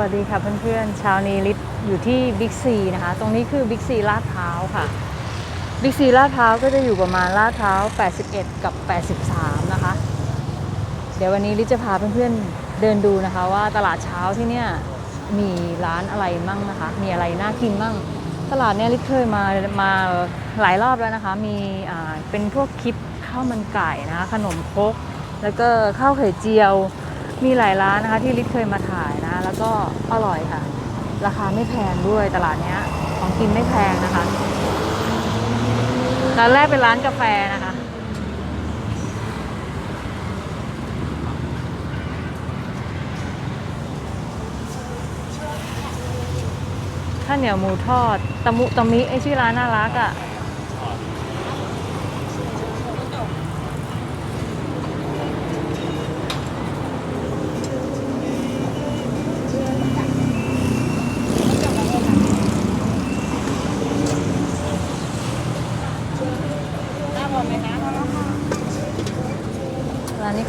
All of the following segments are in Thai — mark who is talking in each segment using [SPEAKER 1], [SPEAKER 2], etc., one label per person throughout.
[SPEAKER 1] วัสดีค่ะเพื่อนๆเช้านี้ลิศอยู่ที่บิ๊กซีนะคะ ตรงนี้คือบิ๊กซีลาดพร้าวค่ะบิ๊กซีลาดพร้าวก็จะอยู่ประมาณลาดพร้าว81 กับ 83 นะคะ เดี๋ยววันนี้ลิศจะพาเพื่อนๆเดินดูนะคะ ว่าตลาดเช้าที่เนี่ยมีร้านอะไรมั่งนะคะ มีอะไรน่ากินมั่ง ตลาดเนี่ยลิศเคยมามาหลายรอบแล้วนะคะ มีอ่าเป็นพวกคลิปข้าวมันไก่นะคะขนมครกแล้วก็ข้าวไข่เจียวมีหลายร้านนะคะที่ลิศเคยมาถ่ายนะ แล้วก็อร่อยค่ะ ราคาไม่แพงด้วยตลาดเนี้ยของกินไม่แพงนะคะร้านแรกเป็นร้านกาแฟนะคะ ข้าวเหนียวหมูทอดตะมุตะมิไอชื่อร้านน่ารักอะ่ะ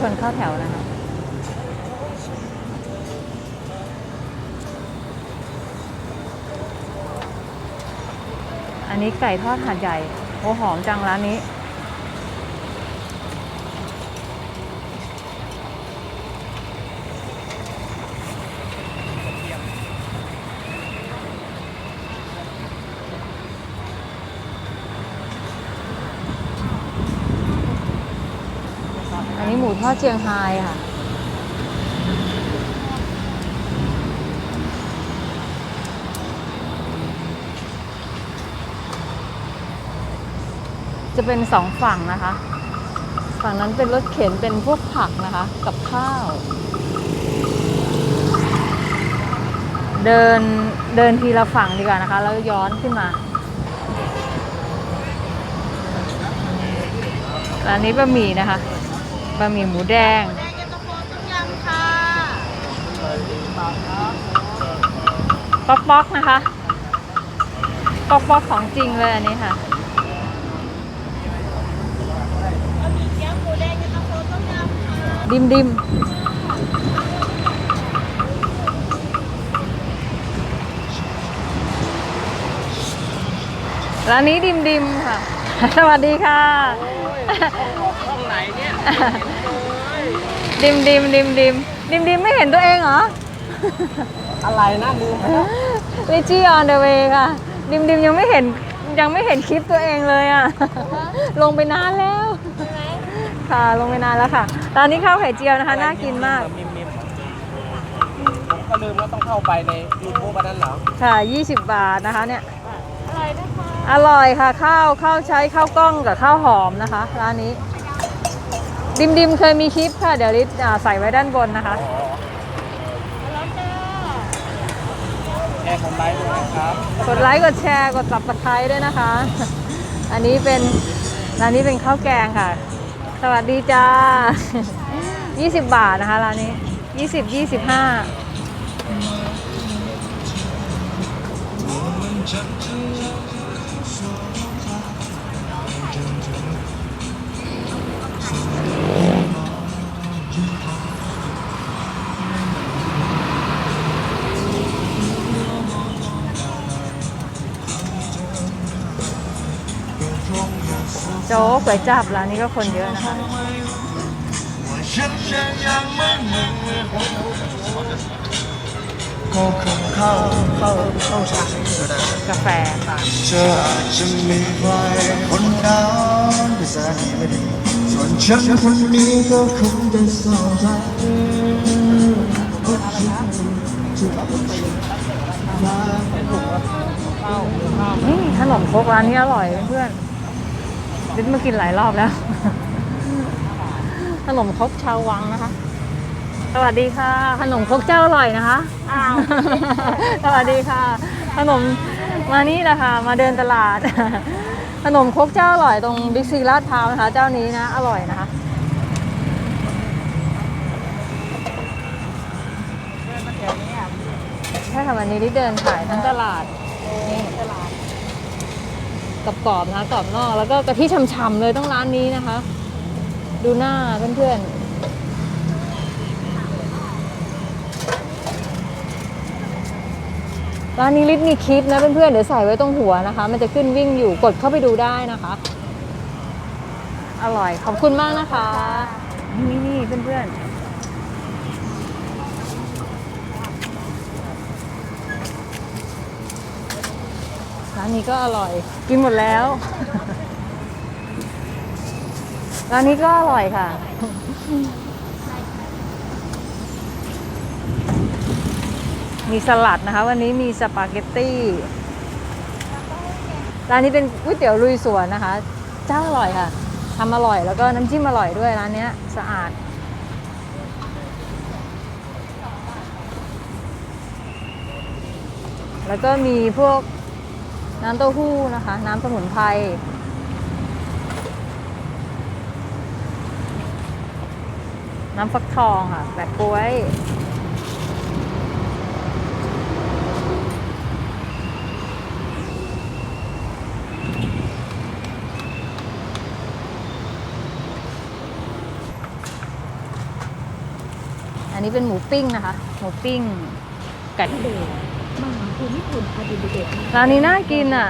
[SPEAKER 1] คนเข้าแถวนะคะอันนี้ไก่ทอดหาดใหญ่ โอ้หอมจังร้านนี้ อันนี้หมูทอดเจียงไฮค่ะ จะเป็นสองฝั่งนะคะ ฝั่งนั้นเป็นรถเข็นเป็นพวกผักนะคะ กับข้าว เดินเดินทีละฝั่งดีกว่านะคะ แล้วย้อนขึ้นมาร้านนี้บะหมี่นะคะ บะหมี่หมูแดง
[SPEAKER 2] แดงเย็นตาโฟต้มยำค่ะ
[SPEAKER 1] ป๊อกป๊อกนะคะ ป๊อกป๊อกของจริงเลยอันนี้ค่ะ
[SPEAKER 2] บะหมี่เกี๊ยวหมูแดงเย็นตาโฟต้มยำค่ะ
[SPEAKER 1] ดิมดิมร้านนี้ดิมดิมค่ะ สวัสดีค่ะ
[SPEAKER 3] เนี่ย
[SPEAKER 1] ดิมดิมดิมดิมดิมดิมไม่เห็นตัวเองเหรอ
[SPEAKER 3] อะไรนะลืมไปแล้ว
[SPEAKER 1] ลิจี้ออนเดอะเวค่ะ ดิมดิมยังไม่เห็นยังไม่เห็นคลิปตัวเองเลยอะ ลงไปนานแล้ว
[SPEAKER 2] ใช่ไหม
[SPEAKER 1] ค่ะลงไปนานแล้วค่ะร้านนี้ข้าวไข่เจียวนะคะ น่ากินมาก
[SPEAKER 3] มิมมิมผมก็ลืมว่าต้องเข้าไปในยูทูบอันนั้นเหรอ
[SPEAKER 1] ค่ะ 20 บาทนะคะเนี่ย
[SPEAKER 2] อะไรนะคะ
[SPEAKER 1] อร่อยค่ะข้าวข้าวใช้ข้าวกล้องกับข้าวหอมนะคะ ร้านนี้ ดิมดิมเคยมีคลิปค่ะ เดี๋ยวลิศอ่าใส่ไว้ด้านบนนะคะ
[SPEAKER 2] แล้วจ้า
[SPEAKER 3] แชร์ผมไลค์ด้วยนะครับ
[SPEAKER 1] กดไลค์กดแชร์กด subscribe ด้วยนะคะ อันนี้เป็นร้านนี้เป็นข้าวแกงค่ะ สวัสดีจ้า 20 บาทนะคะร้านนี้ 20 25 โจ๊กก๋วยจับร้านนี้ก็คนเยอะนะคะ
[SPEAKER 4] ก็เข้าเข้าเข้าฉากา
[SPEAKER 1] แฟค่ะ
[SPEAKER 4] เธออาจจะมีใครคนนั้นที่แสนดีไม่ดีส่วนฉันคนนี้ก็คงจะเศร้าใจ
[SPEAKER 1] นี่ขนมครกร้านนี้อร่อยเพื่อน ๆลิ้นมากินหลายรอบแล้ว ขนมครกชาววังนะคะ สวัสดีค่ะ ขนมครกเจ้าอร่อยนะคะ
[SPEAKER 2] อ้าว
[SPEAKER 1] สวัสดีค่ะ ขนมมานี่แหละค่ะ มาเดินตลาด ขนมครกเจ้าอร่อยตรงบิ๊กซีลาดพร้าวนะคะ เจ้านี้นะ อร่อยนะคะใช่ค่ะวันนี้ได้เดินขายทั้งตลาดนี่ตลาด กรอบๆนะคะกรอบนอกแล้วก็กะทิฉ่ำๆเลยต้องร้านนี้นะคะ ดูหน้าเพื่อนๆร้านนี้ลิศมีคลิปนะเพื่อนๆเดี๋ยวใส่ไว้ตรงหัวนะคะ มันจะขึ้นวิ่งอยู่กดเข้าไปดูได้นะคะ อร่อยขอบคุณมากนะคะ นี่นี่เพื่อนๆานนี้ก็อร่อย กินหมดแล้ว ร้านนี้ก็อร่อยค่ะ มีสลัดนะคะ วันนี้มีสปาเกตตี้ร้านนี้เป็นก๋วยเตี๋ยวลุยสวนนะคะ เจ้าอร่อยค่ะทำอร่อยแล้วก็น้ำจิ้มอร่อยด้วยร้านเนี้ยสะอาดแล้วก็มีพวก น้ำเต้าหู้นะคะ น้ำสมุนไพรน้ำฟักทองค่ะแบบกล้วย อันนี้เป็นหมูปิ้งนะคะ หมูปิ้งไก่ทะเล ร้านนี้น่ากินอะ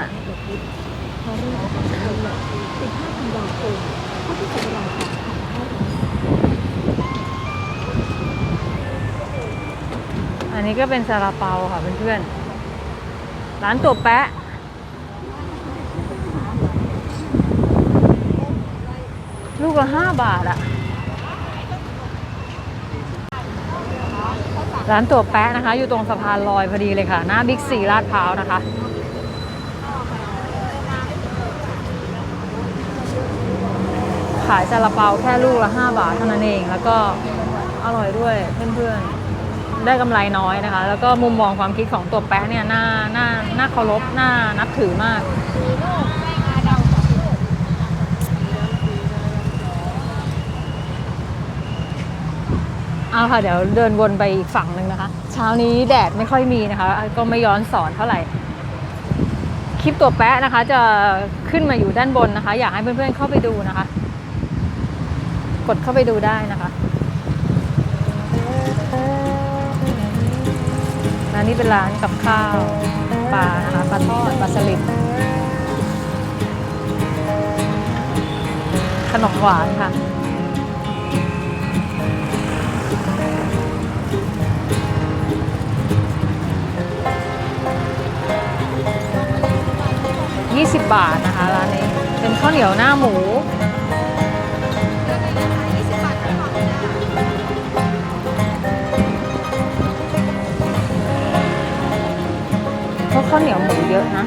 [SPEAKER 1] อันนี้ก็เป็นซาลาเปาค่ะเพื่อนๆ ร้านตัวแปะลูกละห้าบาทอะ ร้านตัวแปะนะคะ อยู่ตรงสะพานลอยพอดีเลยค่ะ หน้าบิ๊กซีลาดพร้าวนะคะ ขายซาลาเปาแค่ลูกละ 5 บาทเท่านั้นเอง แล้วก็อร่อยด้วยเพื่อนๆ ได้กำไรน้อยนะคะ แล้วก็มุมมองความคิดของตัวแป๊ะเนี่ยน่าน่าน่าเคารพน่านับถือมาก เอาค่ะเดี๋ยวเดินวนไปอีกฝั่งหนึ่งนะคะ เช้านี้แดดไม่ค่อยมีนะคะ ก็ไม่ย้อนสอนเท่าไหร่ คลิปตัวแปะนะคะ จะขึ้นมาอยู่ด้านบนนะคะ อยากให้เพื่อนๆเข้าไปดูนะคะ กดเข้าไปดูได้นะคะร้านนี้เป็นร้านกับข้าวปลานะคะปลาทอดปลาสลิดขนมหวานค่ะ 20 บาทนะคะร้านนี้เป็นข้าวเหนียวหน้าหมูเพราะข้าวเหนียวหมูเยอะนะ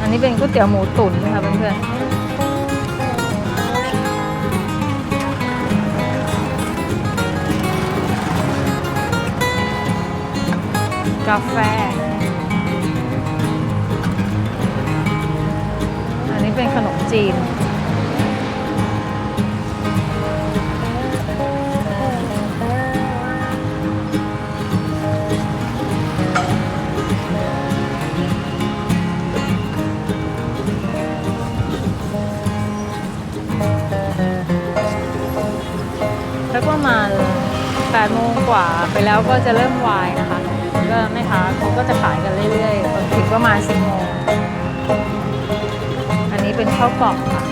[SPEAKER 1] อันนี้เป็นก๋วยเตี๋ยวหมูตุ๋นนะคะเพื่อนๆ กาแฟ อันนี้เป็นขนมจีน แล้วก็มา8โมงกว่าไปแล้วก็จะเริ่มวายนะ ก็แม่ค้าเขาก็จะขายกันเรื่อยๆจนถึงประมาณ10โมงอันนี้เป็นข้าวกล่องค่ะ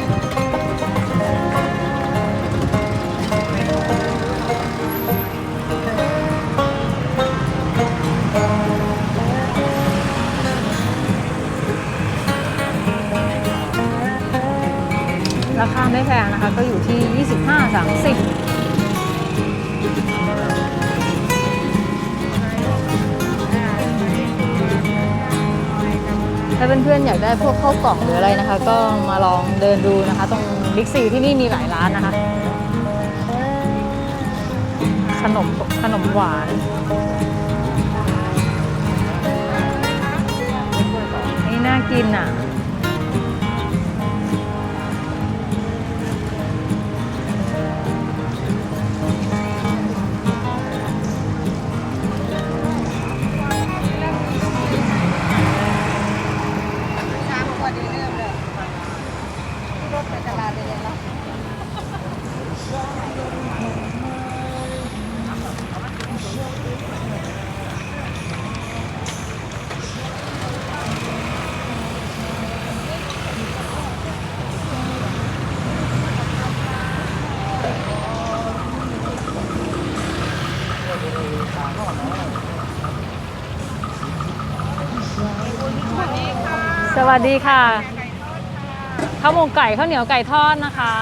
[SPEAKER 1] ราคาไม่แพงนะคะ ก็อยู่ที่ 25 ถ้าเพื่อนๆอยากได้พวกข้าวกล่องหรืออะไรนะคะ ก็มาลองเดินดูนะคะ ตรงบิ๊กซีที่นี่มีหลายร้านนะคะ ขนมขนมหวานนี่น่ากินอะ
[SPEAKER 2] วั
[SPEAKER 1] สดีค่ะข้าวหมกไก่ข้าวเหนียวไก่ทอดนะคะ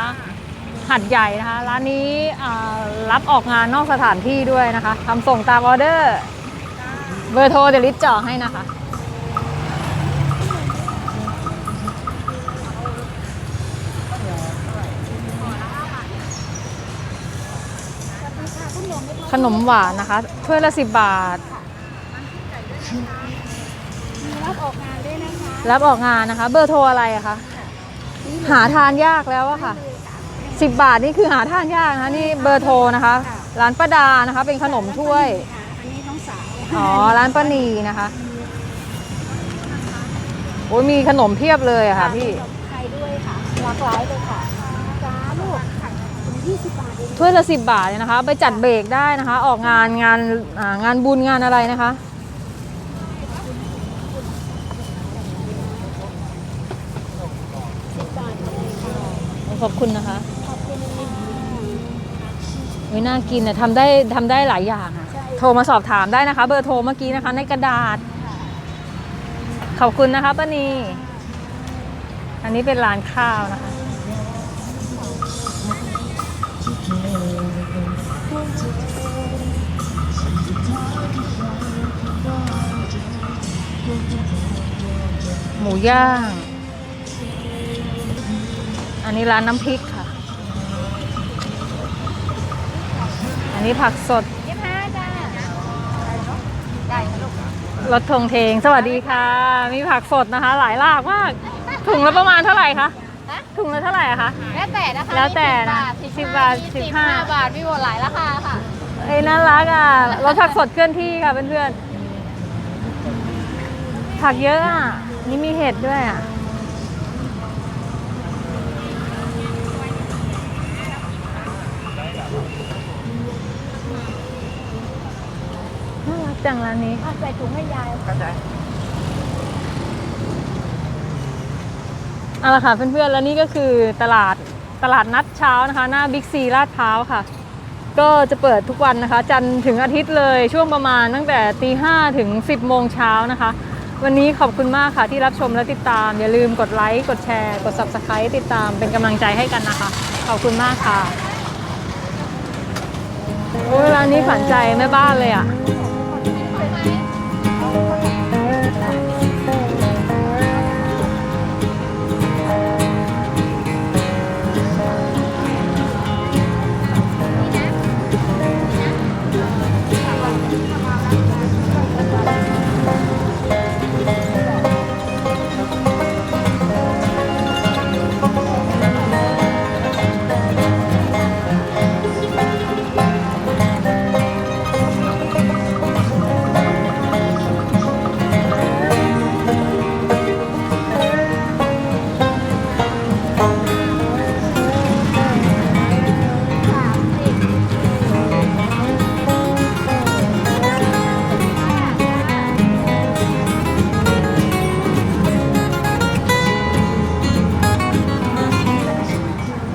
[SPEAKER 1] หัดใหญ่นะคะ ร้านนี้รับออกงานนอกสถานที่ด้วยนะคะทำส่งตามออเดอร์ เบอร์โทรเดี๋ยวลิสจ่อให้นะคะขนมหวานนะคะถ้วยละสิบบาท
[SPEAKER 2] รับออกงานนะคะ
[SPEAKER 1] เบอร์โทรอะไรอะคะ หาทานยากแล้วอะค่ะสิบบาทนี่คือหาทานยากนะคะนี่เบอร์โทรนะคะ ร้านป้าดานะคะ เป็นขนมถ้วย
[SPEAKER 2] ค่ะอันนี้น้องสาว
[SPEAKER 1] อ๋อ ร้านป้านีนะคะโอ้ยมีขนมเพียบเลยอะค่ะพี่
[SPEAKER 2] ไทยด้วยค่ะ หลากหลายเลยค่ะจ้าลูกถึงยี่สิบบาทเอง
[SPEAKER 1] ถ้วยละสิบบาทเลยนะคะ ไปจัดเบรกได้นะคะ ออกงานงานอ่างานบุญงานอะไรนะคะ
[SPEAKER 2] สิบบาทเลยค่ะ
[SPEAKER 1] ขอบคุณนะคะ
[SPEAKER 2] ขอบคุณค่ะ
[SPEAKER 1] เฮ้ยน่ากินอะทำได้ทำได้หลายอย่างอะ
[SPEAKER 2] ใช่
[SPEAKER 1] โทรมาสอบถามได้นะคะ เบอร์โทรเมื่อกี้นะคะ ในกระดาษ ขอบคุณนะคะป้านีอันนี้เป็นร้านข้าวนะคะหมูย่าง อันนี้ร้านน้ำพริกค่ะ อันนี้ผักสด
[SPEAKER 2] ยี่สิบห้าจ้าได้ค่ะลูก
[SPEAKER 1] รถทงเทง สวัสดีค่ะ มีผักสดนะคะ หลายรากมาก ถุงละประมาณเท่าไหร่คะ
[SPEAKER 2] ฮะ
[SPEAKER 1] ถุงละเท่าไหร่อะคะ
[SPEAKER 2] แล้วแต่นะคะ
[SPEAKER 1] แล้วแต่นะ
[SPEAKER 2] สิ
[SPEAKER 1] สิ
[SPEAKER 2] บ
[SPEAKER 1] บบา
[SPEAKER 2] บา
[SPEAKER 1] ท
[SPEAKER 2] ท
[SPEAKER 1] สิ
[SPEAKER 2] สิ
[SPEAKER 1] บบห้า
[SPEAKER 2] ห้าบาทมีหมดหลายราคาค่ะ
[SPEAKER 1] เอ้ยน่ารักอะ รถผักสดเคลื่อนที่ค่ะเพื่อนๆ ผักเยอะอะ นี่มีเห็ดด้วยอะ จังร้านนี้
[SPEAKER 2] อะใส่ถุงให้ยาย
[SPEAKER 1] เอาละค่ะเพื่อนๆแล้วนี่ก็คือตลาดตลาดนัดเช้านะคะ หน้าบิ๊กซีลาดพร้าวค่ะ ก็จะเปิดทุกวันนะคะ จันทร์ถึงอาทิตย์เลยช่วงประมาณตั้งแต่ตีห้ถึง 10 โมงเช้านะคะ วันนี้ขอบคุณมากค่ะที่รับชมและติดตาม อย่าลืมกดไลค์ กดแชร์ กด Subscribe ติดตามเป็นกำลังใจให้กันนะคะ ขอบคุณมากค่ะโอ้ยร้านนี้ฝันใจแม่บ้านเลยอะ
[SPEAKER 2] ใช่ ไหม